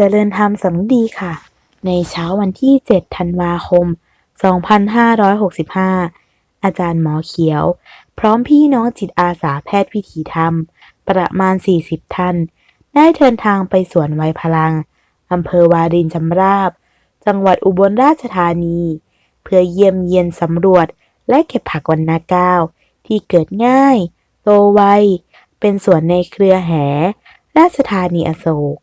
เจริญธรรมสำดีค่ะ ในเช้าวันที่ 7 ธันวาคม 2565 อาจารย์หมอเขียว พร้อมพี่น้องจิตอาสาแพทย์วิถีธรรม ประมาณ 40 ท่าน ได้เดินทางไปสวนไวพลัง อำเภอวารินชำราบ จังหวัดอุบลราชธานี เพื่อเยี่ยมเยียนสำรวจ และเก็บผักวันนาเก้าที่เกิดง่าย โตไว เป็นสวนในเครือแหราชธานีอโศก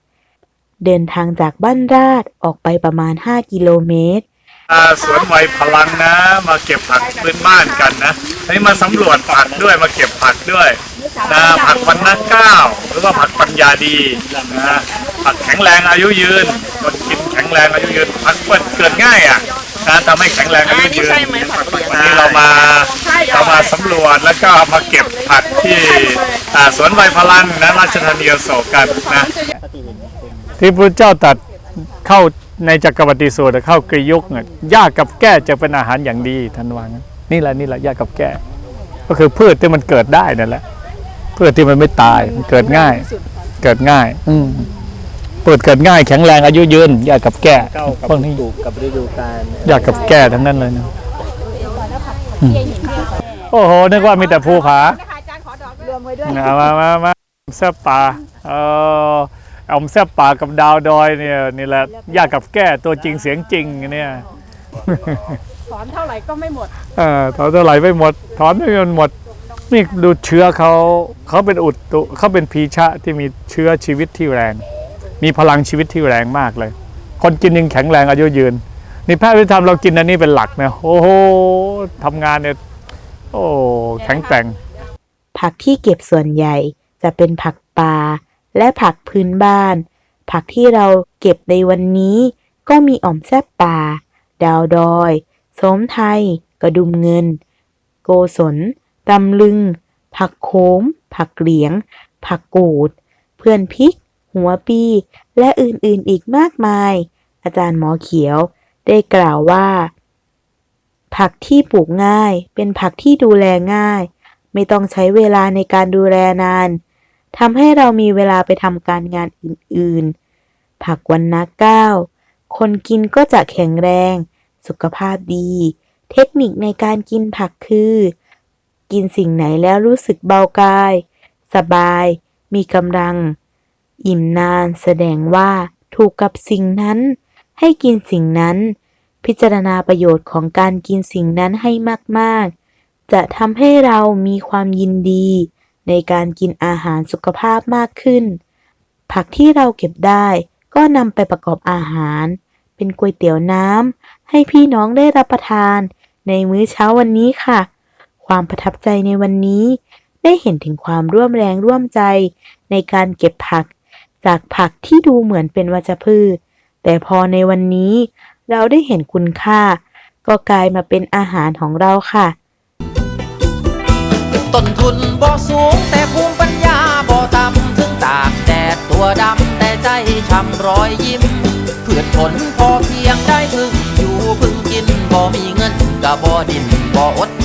เดินทางจากบ้านราดออกไปประมาณ 5 กิโลเมตรอ่าสวนไวยพลังนะ มาเก็บผักพื้นบ้านกันนะอันนี้มาสำรวจผักด้วยมาเก็บผักด้วยนะผักวันนาเก้าหรือว่าผักปัญญาดีนะผักแข็งแรงอายุยืนคนกินแข็งแรงอายุยืนผักเปิดเกิดง่ายอะ นะทำให้แข็งแรงอายุยืนวันนี้เรามาเรามาสำรวจแล้วก็มาเก็บผักที่อ่าสวนไวยพลังนะราชธานีอโศกกันนะที่พระเจ้าตรัดเข้าในจักรวรรดิสูตรเข้ากรียุกเนี่ยยากกับแก้จะเป็นอาหารอย่างดีท่านว่างั้นนี่แหละนี่แหละยากกับแก้ ก็คือพืชที่มันเกิดได้นั่นแหละพืชที่มันไม่ตายมันเกิดง่าย เกิดง่าย อืม พืชเกิดง่ายแข็งแรงอายุยืนยากกับแก้เข้ากับพวกนี้ถูกกับฤดูกาลยากกับแก้ทั้งนั้นเลยนะอืมโอ้โหนึกว่ามีแต่ภูผารวมไว้ด้วยมามามามาแซ่บป่าเออเอาแซ่บป่ากับดาวดอยเนี่ยนี่แหละยากกับแก้ตัวจริงเสียงจริงเนี่ยถอนเท่าไหร่ก็ไม่หมดเออถอนเท่าไหร่ไม่หมด ถอนไม่หมดนี่ดูเชื้อเขาเขาเป็นอุดตุเขาเป็นพีชะที่มีเชื้อชีวิตที่แรง มีพลังชีวิตที่แรงมากเลย คนกินยังแข็งแรงอายุยืน นี่แพทย์วิธรรมเรากินอันนี้เป็นหลักนะโอ้โหทำงานเนี่ยโอ้แข็งแกร่ง ผักที่เก็บส่วนใหญ่จะเป็นผักป่าและผักพื้นบ้าน ผักที่เราเก็บในวันนี้ก็มีอ่อมแซบป่า ดาวดอย โสมไทย กระดุมเงิน โกศลตำลึง ผักโขมผักเหลียง ผักกูด เพื่อนพริก หัวปี และอื่นๆอีกมากมาย อาจารย์หมอเขียว ได้กล่าวว่า ผักที่ปลูกง่าย เป็นผักที่ดูแลง่าย ไม่ต้องใช้เวลาในการดูแลนานทำให้เรามีเวลาไปทำการงานอื่นๆ ผักวันนะเก้าคนกินก็จะแข็งแรง สุขภาพดี เทคนิคในการกินผักคือ กินสิ่งไหนแล้วรู้สึกเบากาย สบาย มีกำลัง อิ่มนานแสดงว่าถูกกับสิ่งนั้น ให้กินสิ่งนั้น พิจารณาประโยชน์ของการกินสิ่งนั้นให้มากๆ จะทำให้เรามีความยินดี ในการกินอาหารสุขภาพมากขึ้น ผักที่เราเก็บได้ก็นำไปประกอบอาหาร เป็นก๋วยเตี๋ยวน้ำให้พี่น้องได้รับประทาน ในมื้อเช้าวันนี้ค่ะ ความประทับใจในวันนี้ ได้เห็นถึงความร่วมแรงร่วมใจ ในการเก็บผัก จากผักที่ดูเหมือนเป็นวัชพืช แต่พอในวันนี้เราได้เห็นคุณค่า ก็กลายมาเป็นอาหารของเราค่ะต้นทุนบ่สูงแต่ภูมิปัญญาบ่ต่ำถึงตากแดดตัวดำแต่ใจช้ำรอยยิ้มเพื่อผลพอเพียงได้พึ่งอยู่พึ่งกินบ่มีเงินก็บ่ดินบ่อด